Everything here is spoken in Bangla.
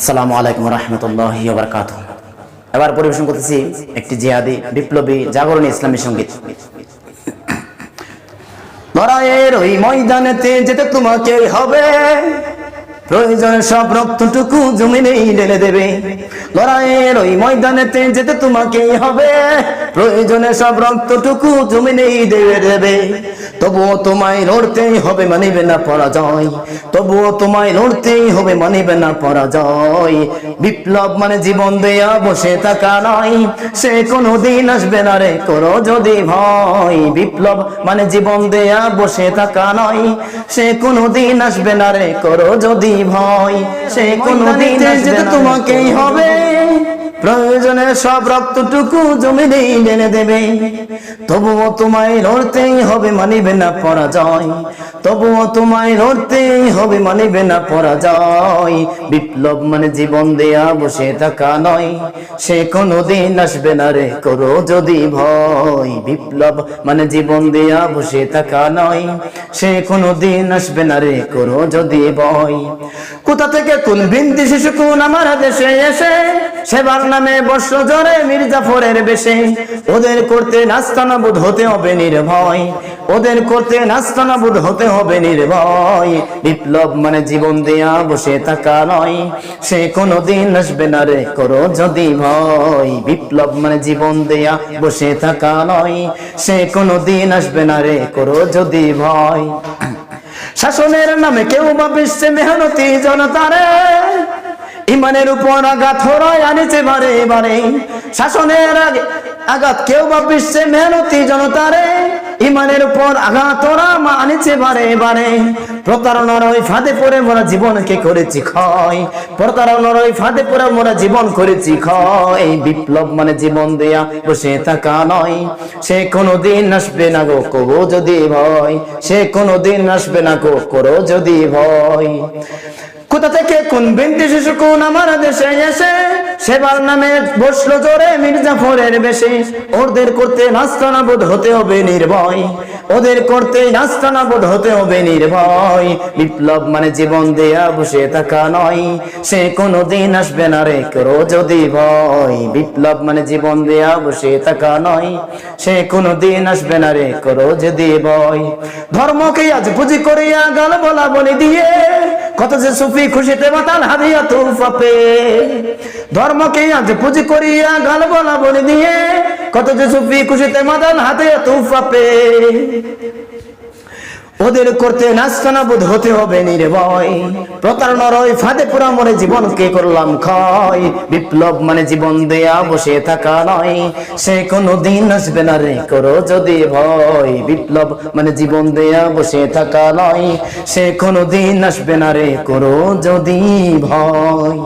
আসসালামু আলাইকুম রহমতুল্লাহ বারকাত এবার পরিবেশন করতেছি একটি জিহাদি বিপ্লবী জাগরণী ইসলামী সংগীত। লড়াইয়ের ওই ময়দানেতে যেতে তোমাকে হবে। প্রয়োজন সব রক্তটুকু জমিনেই ঢেলে দেবে। লড়াইয়ের ওই ময়দানেতে যেতে তোমাকেই হবে। প্রয়োজনে সব রক্তটুকু জমিনেই দেবে দেবে। তবুও তোমায় লড়তেই হবে মানিবে না পরাজয়। তবুও তোমায় লড়তেই হবে মানিবে না পরাজয়। বিপ্লব মানে জীবন দেয়া বসে থাকা নয় সে কোনো দিন আসবে না রে করো যদি ভয়। বিপ্লব মানে জীবন দেয়া বসে থাকা নয় সে কোনো দিন আসবে না রে করো যদি ভয়। সে কোনো দিন আসবে তোমাকেই হবে। প্রয়োজনে সব রক্তটুকু জমিনেই ঢেলে দেবে। তবুও তোমায় লড়তেই হবে, মানিবে না পরাজয়। তবুও তোমায় লড়তেই হবে, মানিবে না পরাজয়। বিপ্লব মানে জীবন দেয়া, বসে থাকা নয়। সে কোনো দিন আসবে না রে, করো যদি ভয়। বিপ্লব মানে জীবন দেয়া, বসে থাকা নয়। সে কোনো দিন আসবে না রে, করো যদি ভয়। কোথা থেকে কোন বিন্দি শিশু কোন আমার দেশে এসে সেবার নামে বর্ষ জরে মির্জাফরের বেশে। ওদের করতে নাস্তানাবুদ হতে হবে নির্ভয়। ওদের করতে নাস্তানাবুদ হতে হবে নির্ভয়। বিপ্লব মানে জীবন দেয়া, বসে থাকা নয়। সে কোনো দিন আসবে না রে, করো যদি ভয়। বিপ্লব মানে জীবন দেয়া, বসে থাকা নয়। সে কোনো দিন আসবে না রে, করো যদি ভয়। শাসনের নামে কেউ বা বিশ্বে মেহনতি জনতারে ইমানের উপর আঘাত হরায় আনিছে বারে বারে। শাসনের আগে আঘাত, কেউ বা বিশ্বে মেহনতি জনতারে ইমানের উপর আঘাত ওরা মা আনিছে বারে বারে। প্রতারণার ওই ফাঁদে পড়ে মোরা জীবনকে করেছি ক্ষয়। প্রতারণার ওই ফাঁদে পড়ে মোরা জীবন করেছি ক্ষয়। বিপ্লব মানে জীবন দেয়া, বসে থাকা নয়। সে কোনো দিন আসবে না গো, কবো যদি ভয়। সে কোনো দিন আসবে না গো, করো যদি ভয়। কোথা থেকে কোন বিন্দি শিশু কোন আমার দেশে এসে? সেবার নামে বসল জোরে মির্জাফরের বেশে। ওদের করতে নাস্তানা বোধ হতে হবে নির্ভয়। ওদের করতে নাস্তানা বোধ হতে হবে নির্ভয়। বিপ্লব মানে জীবন দেয়া, বসে থাকা নয়। সে কোনো দিন আসবে না রে করো যদি ভয় বিপ্লব মানে জীবন দেয়া, বসে থাকা নয়। সে কোনো দিন আসবে না রে করো যদি ভয় ধর্মকে আজ পুঁজি করিয়া গাল বলা বলি দিয়ে কত যে সুফি খুশিতে মাতাল হাদিয়া তুফা পে। ধর্মকে আজ পুঁজি করিয়া গাল বলা বলে দিয়ে কত যে সুফি খুশিতে মাতাল হাতে তুফা পে। ওদের করতে নাস্তানা বোধ হতে হবে নির্ভয়। প্রতারণার ওই ফাঁদে পুরা মরে জীবনকে করলাম ক্ষয়। বিপ্লব মানে জীবন দেয়া, বসে থাকা নয়। সে কোনো দিন আসবে না রে, করো যদি ভয়। বিপ্লব মানে জীবন দেয়া, বসে থাকা নয়। সে কোনো দিন আসবে না রে, করো যদি ভয়।